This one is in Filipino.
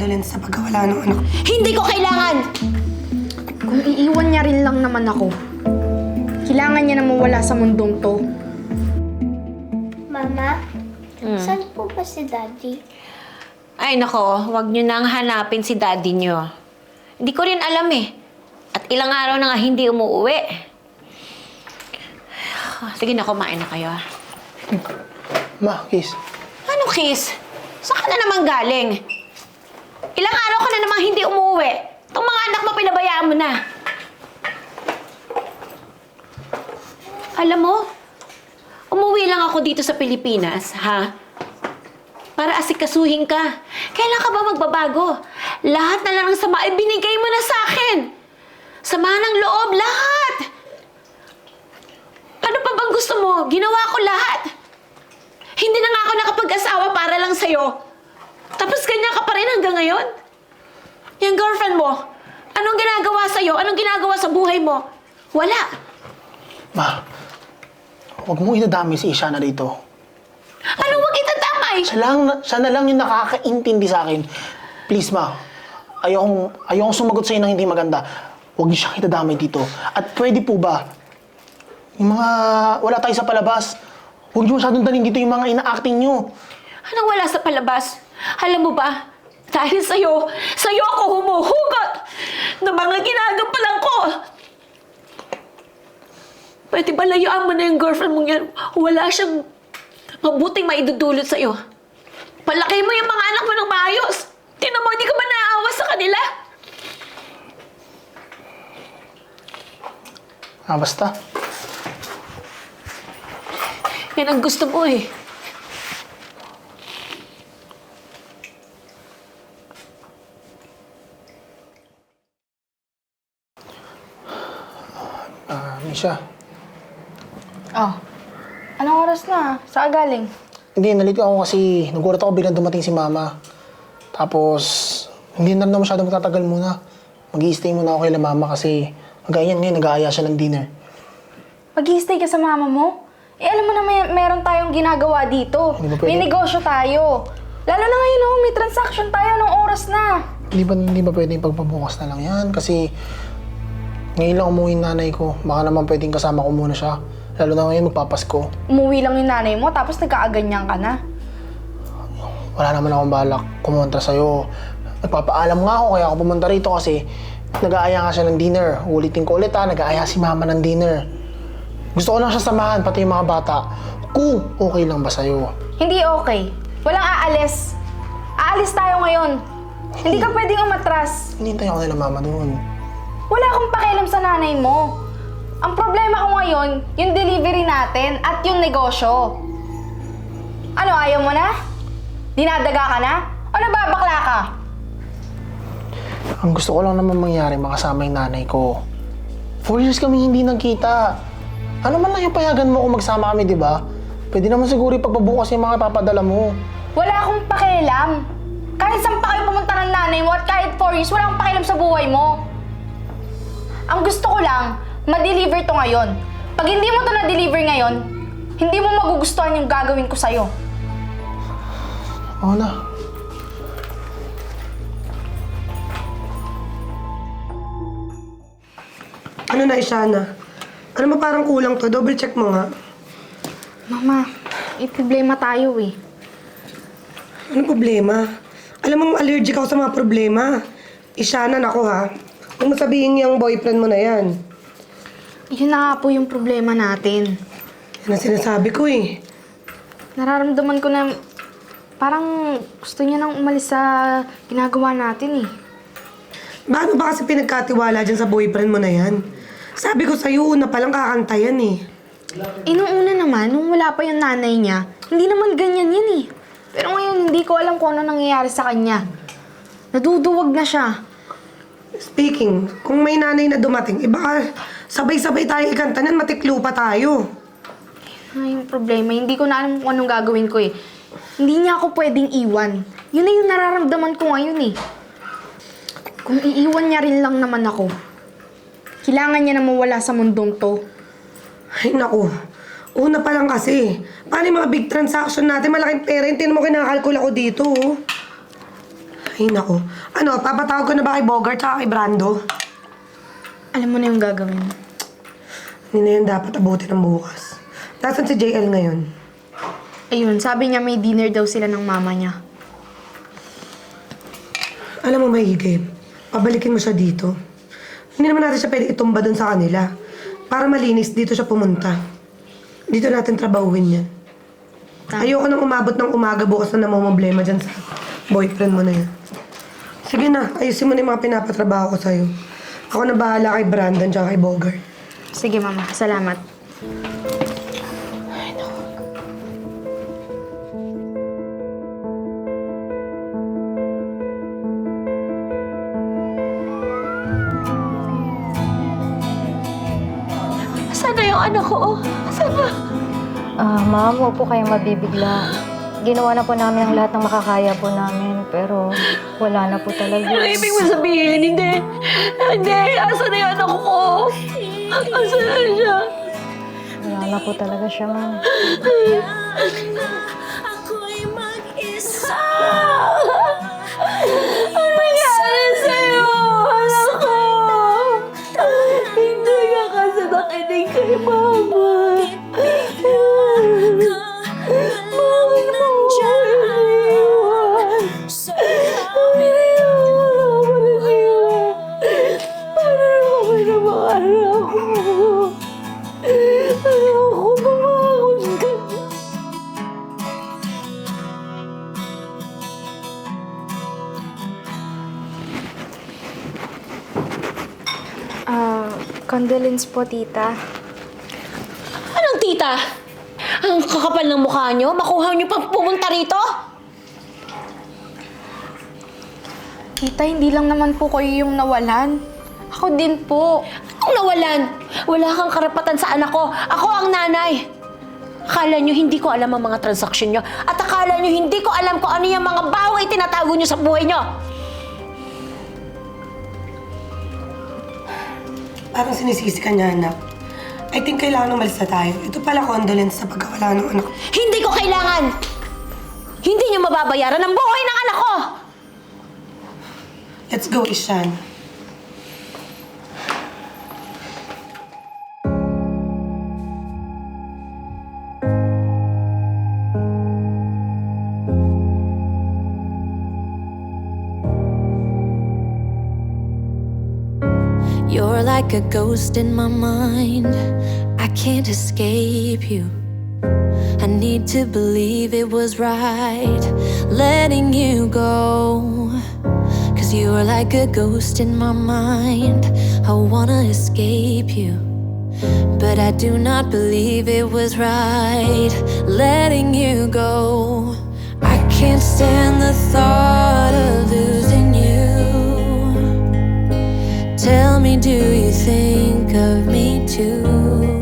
condolence sa pagkawala ng anak. Hindi ko kailangan! Kung iiwan niya rin lang naman ako, kailangan niya na mawala sa mundong to. Mama, saan po ba si Daddy? Ay nako, wag niyo nang hanapin si daddy niyo. Hindi ko rin alam eh. At ilang araw na nga hindi umuwi. Sige na, kumain na kayo. ah. Ma, kiss. Ano, Kiss? Saan ka na naman galing? Ilang araw ka na namang hindi umuwi. Itong mga anak mo, pinabayaan mo na. Alam mo, umuwi lang ako dito sa Pilipinas, ha? Para asikasuhin ka. Kailan ka ba magbabago? Lahat na lang ng sama ay binigay mo na sa akin. Sama ng loob, lahat. Ano pa bang gusto mo? Ginawa ko lahat. Hindi na nga ako nakapag-asawa para lang sa'yo. Tapos ganyan ka pa rin hanggang ngayon? Yung girlfriend mo, anong ginagawa sa'yo? Anong ginagawa sa buhay mo? Wala. Ma, huwag mong idadami si Ishana dito. Anong wag itatamay? Siya, lang, siya na lang yung nakakaintindi sa akin. Please, ma. Ayokong, ayokong sumagot sa'yo ng hindi maganda. Huwag niyo siyang itadamay dito. At pwede po ba, yung mga wala tayo sa palabas, huwag niyo masyadong dalhin dito yung mga ina-acting niyo. Anong wala sa palabas? Alam mo ba, dahil sa'yo, sa'yo ako humuhugot ng mga ginagampalan ko. Pwede ba layuan mo na yung girlfriend mong yan? Wala siyang mabuting maidudulot sa'yo. Palaki mo yung mga anak mo ng maayos. Tingnan mo, hindi ka ba naawa sa kanila? Ah, basta. Yan ang gusto mo eh. Misha. Oh, anong oras na? Saan galing? Hindi, nalito ako kasi nagulat ako biglang dumating si mama. Tapos, hindi na naman masyado magtatagal muna. mag stay muna ako kay la mama kasi hanggang yan ngayon, nag-aaya siya ng dinner. mag stay ka sa mama mo? Eh, alam mo na may, meron tayong ginagawa dito. Hindi pwede? May negosyo tayo. Lalo na ngayon, oh, may transaction tayo ng oras na. Hindi ba, hindi ba pwedeng pagpabukas na lang yan? Kasi ngayon lang umuwi yung nanay ko. Baka naman pwedeng kasama ko muna siya. Lalo na ngayon magpapasko. Umuwi lang yung nanay mo, tapos nagkaaganyan ka na. Wala naman akong balak kumontra sa'yo. Nagpapaalam nga ako kaya ako pumunta rito kasi nag-aaya nga siya ng dinner. Ulitin ko ulit ha, nag-aaya si mama ng dinner. Gusto ko lang siya samahan, pati yung mga bata. Kung okay lang ba sa'yo. Hindi okay. Walang aalis. Aalis tayo ngayon. Hindi ka pwedeng umatras. Hinintay ako nila mama doon. Wala akong pakialam sa nanay mo. Ang problema ko ngayon, yung delivery natin at yung negosyo. Ano, ayaw mo na? Dinadaga ka na? O nababakla ka? Ang gusto ko lang naman mangyari, makasama yung nanay ko. Four years kami hindi nagkita. Ano man lang yung payagan mo kung magsama kami, di ba? Pwede naman siguro ipagpabukas yung mga papadala mo. Wala akong pakialam. Kahit saan pa kayo pumunta ng nanay mo at kahit four years, wala akong pakialam sa buhay mo. Ang gusto ko lang, ma-deliver to ngayon. Pag hindi mo to na-deliver ngayon, hindi mo magugustuhan yung gagawin ko sa'yo. Oo na. Ano na, Ishana? Ano mo parang kulang to? Double check mo nga. Mama, may problema tayo eh. Ano problema? Alam mo, allergic ako sa mga problema. Ishana, nako ha. Mo sabihin yung boyfriend mo na yan. Yun na nga po yung problema natin. Yan ang sinasabi ko eh. Nararamdaman ko na parang gusto niya nang umalis sa ginagawa natin eh. Paano ba kasi pinagkatiwala dyan sa boyfriend mo na yan? Sabi ko sa'yo, una palang kakanta yan eh. Eh, nung una naman, nung wala pa yung nanay niya, hindi naman ganyan yan eh. Pero ngayon, hindi ko alam kung ano nangyayari sa kanya. Naduduwag na siya. Speaking, kung may nanay na dumating, eh baka sabay-sabay tayo ikanta niyan, matiklo pa tayo. Ay, yung problema, hindi ko na alam kung anong gagawin ko eh. Hindi niya ako pwedeng iwan. Yun na yung nararamdaman ko ngayon eh. Kung iiwan niya rin lang naman ako, kailangan niya na mawala sa mundong to. Ay naku, una pa lang kasi. Paano yung mga big transaction natin, malaking pera, tinan mo kinakalkula ko dito oh. Ay, nako. Ano, papatawag ko na ba kay Bogart at kay Brando? Alam mo na yung gagawin. Hindi na yan dapat abutin ng bukas. Nasaan si JL ngayon? Ayun, sabi niya may dinner daw sila ng mama niya. Alam mo, mahigib. Pabalikin mo siya dito. Hindi naman natin siya pwede itumba dun sa kanila. Para malinis, dito siya pumunta. Dito natin trabahuin yan. Ayoko nang umabot ng umaga bukas na namumblema dyan sa boyfriend mo na yan. Sige na, ayusin mo na yung mga pinapatrabaho ko sa'yo. Ako na bahala kay Brandon tsaka kay Bogart. Sige, mama. Salamat. Saan na yung anak ko? Saan na? Ah, ma'am, huwag po kayong mabibigla. Ginawa na po namin ang lahat ng makakaya po namin, pero wala na po talaga. Ano ibig mo sabihin? Hindi. Hindi. Asan na yung anak ko? Asan na siya? Wala na po talaga siya, ma'am. condolence po, tita. Anong tita? Ang kakapal ng mukha nyo? Makuha nyo pang pumunta rito? Tita, hindi lang naman po kayo yung nawalan. Ako din po. Anong nawalan? Wala kang karapatan sa anak ko. Ako ang nanay. Akala nyo hindi ko alam ang mga transaksyon nyo. At akala nyo hindi ko alam kung ano yung mga bawang itinatago nyo sa buhay nyo. Parang sinisisi ka niya, anak. I think kailangan umalis na tayo. Ito pala condolence sa pagkawala ng anak. Hindi ko kailangan. Hindi nyo mababayaran ang buhay ng anak ko. Let's go, Ishan. Like a ghost in my mind. I can't escape you. I need to believe it was right letting you go. Cause you are like a ghost in my mind. I wanna escape you. But I do not believe it was right letting you go. I can't stand the thought of losing. Tell me, do you think of me too?